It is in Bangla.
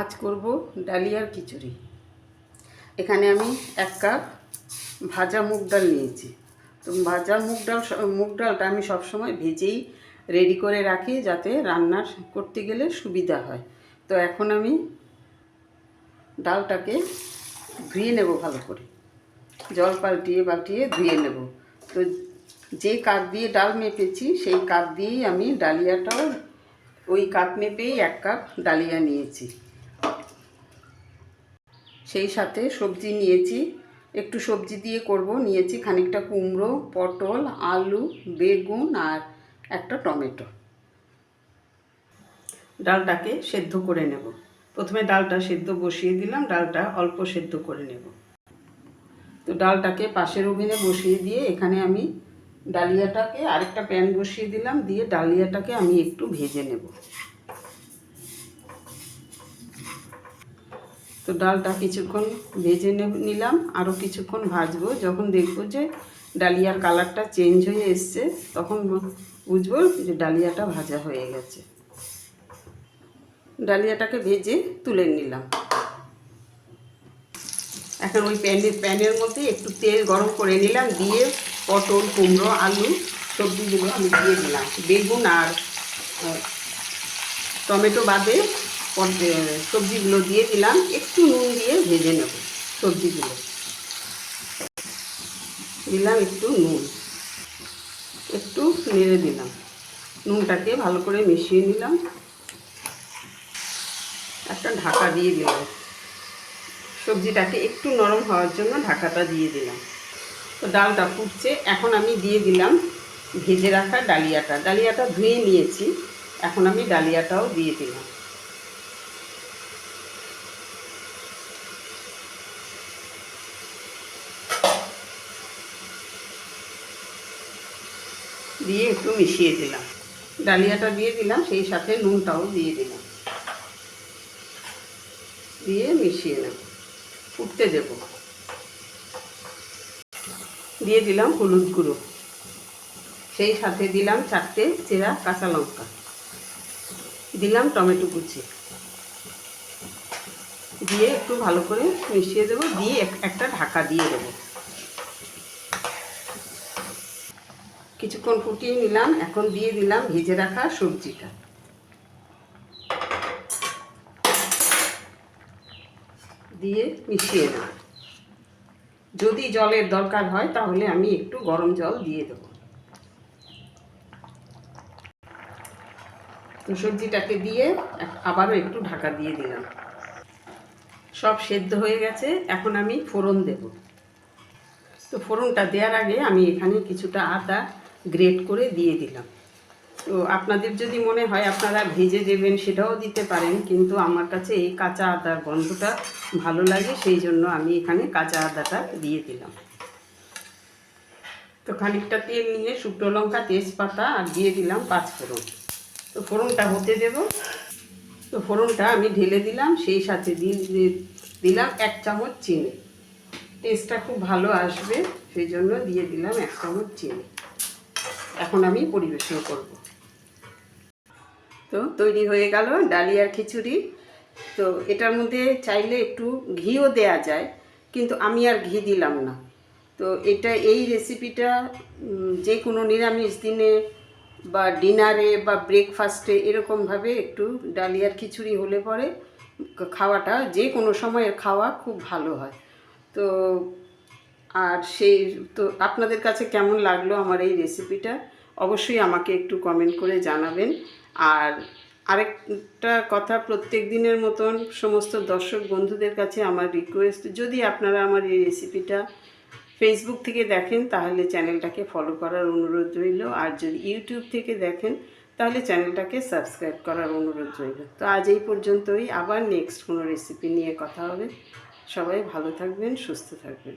আজ করব ডালিয়ার খিচুড়ি। এখানে আমি এক কাপ ভাজা মুগ ডাল নিয়েছি। তো ভাজা মুগ ডাল মুগ ডালটা আমি সবসময় ভেজেই রেডি করে রাখি যাতে রান্নার করতে গেলে সুবিধা হয়। তো এখন আমি ডালটাকে ধুয়ে নেব ভালো করে। জল পাল্টিয়ে পাল্টিয়ে ধুয়ে নেব। তো যে কাপ দিয়ে ডাল মেপেছি, সেই কাপ দিয়েই আমি ডালিয়াটাও ওই কাপ মেপেই এক কাপ ডালিয়া নিয়েছি। সেই সাথে সবজি নিয়েছি। একটু সবজি দিয়ে করব। নিয়েছি খানিকটা কুমড়ো, পটল, আলু, বেগুন আর একটা টমেটো। ডালটাকে সেদ্ধ করে নেব। প্রথমে ডালটা সেদ্ধ বসিয়ে দিলাম। ডালটা অল্প সেদ্ধ করে নেব। তো ডালটাকে পাশের ওভেনে বসিয়ে দিয়ে এখানে আমি ডালিয়াটাকে আরেকটা প্যান বসিয়ে দিলাম। দিয়ে ডালিয়াটাকে আমি একটু ভেজে নেব। তো ডালটা কিছুক্ষণ ভেজে নিলাম আরও কিছুক্ষণ ভাজবো। যখন দেখব যে ডালিয়ার কালারটা চেঞ্জ হয়ে এসছে, তখন বুঝব যে ডালিয়াটা ভাজা হয়ে গেছে। ডালিয়াটাকে ভেজে তুলে নিলাম। এখন ওই প্যানের প্যানের মধ্যে একটু তেল গরম করে নিলাম, দিয়ে পটল, কুমড়ো, আলু সবজিগুলো আমি দিয়ে দিলাম। বেগুন আর টমেটো বাদে সবজিগুলো দিয়ে দিলাম। একটু নুন দিয়ে ভেজে নেব সবজিগুলো। দিলাম একটু নুন। একটু নেড়ে দিলাম। নুনটাকে ভালো করে মিশিয়ে নিলাম। একটা ঢাকা দিয়ে দিলাম। সবজিটাকে একটু নরম হওয়ার জন্য ঢাকাটা দিয়ে দিলাম। তো ডালটা ফুটছে। এখন আমি দিয়ে দিলাম ভেজে রাখা ডালিয়াটা। ডালিয়াটা ধুয়ে নিয়েছি। এখন আমি ডালিয়াটাও দিয়ে দিলাম। দিয়ে একটু মিশিয়ে দিলাম। ডালিয়াটা দিয়ে দিলাম, সেই সাথে নুনটাও দিয়ে দিলাম। দিয়ে মিশিয়ে নেব, ফুটতে দেব। দিয়ে দিলাম হলুদ গুঁড়ো। সেই সাথে দিলাম চারটে চেরা কাঁচা লঙ্কা। দিলাম টমেটো কুচি। দিয়ে একটু ভালো করে মিশিয়ে দেবো, দিয়ে এক- একটা ঢাকা দিয়ে দেবো। কিছুক্ষণ ফুটিয়ে নিলাম, এখন দিয়ে দিলাম ভেজে রাখা সবজিটা। দিয়ে মিশিয়ে দেব যদি জলের দরকার হয়, তাহলে আমি একটু গরম জল দিয়ে দেব। তো সবজিটাকে দিয়ে আবারও একটু ঢাকা দিয়ে দিলাম। সব সেদ্ধ হয়ে গেছে, এখন আমি ফোড়ন দেব। তো ফোড়নটা দেওয়ার আগে আমি এখানে কিছুটা আদা গ্রেট করে দিয়ে দিলাম। তো আপনাদের যদি মনে হয় আপনারা ভেজে দেবেন সেটাও দিতে পারেন, কিন্তু আমার কাছে এই কাঁচা আদার গন্ধটা ভালো লাগে, সেই জন্য আমি এখানে কাঁচা আদাটা দিয়ে দিলাম। তো খানিকটা তেল নিয়ে শুকনো লঙ্কা, তেজপাতা আর দিয়ে দিলাম পাঁচ ফোড়ন। তো ফোড়নটা হতে দেব। তো ফোড়নটা আমি ঢেলে দিলাম, সেই সাথে দিয়ে দিলাম এক চামচ চিনি। টেস্টটা খুব ভালো আসবে, সেই জন্য দিয়ে দিলাম এক চামচ চিনি। এখন আমি পরিবেশন করব। তো তৈরি হয়ে গেল ডালিয়ার খিচুড়ি। তো এটার মধ্যে চাইলে একটু ঘিও দেয়া যায়, কিন্তু আমি আর ঘি দিলাম না। তো এটা এই রেসিপিটা যে কোনো নিরামিষ দিনে বা ডিনারে বা ব্রেকফাস্টে এরকমভাবে একটু ডালিয়ার খিচুড়ি হলে পরে খাওয়াটা, যে কোনো সময়ের খাওয়া খুব ভালো হয়। তো আর সেই তো আপনাদের কাছে কেমন লাগল আমার এই রেসিপিটা অবশ্যই আমাকে একটু কমেন্ট করে জানাবেন। আর আরেকটা কথা, প্রত্যেক দিনের মতন সমস্ত দর্শক বন্ধুদের কাছে আমার রিকোয়েস্ট যদি আপনারা আমার এই রেসিপিটা ফেসবুক থেকে দেখেন, তাহলে চ্যানেলটাকে ফলো করার অনুরোধ রইল। আর যদি ইউটিউব থেকে দেখেন, তাহলে চ্যানেলটাকে সাবস্ক্রাইব করার অনুরোধ রইল। তো আজ এই পর্যন্তই। আবার নেক্সট কোনো রেসিপি নিয়ে কথা হবে। সবাই ভালো থাকবেন, সুস্থ থাকবেন।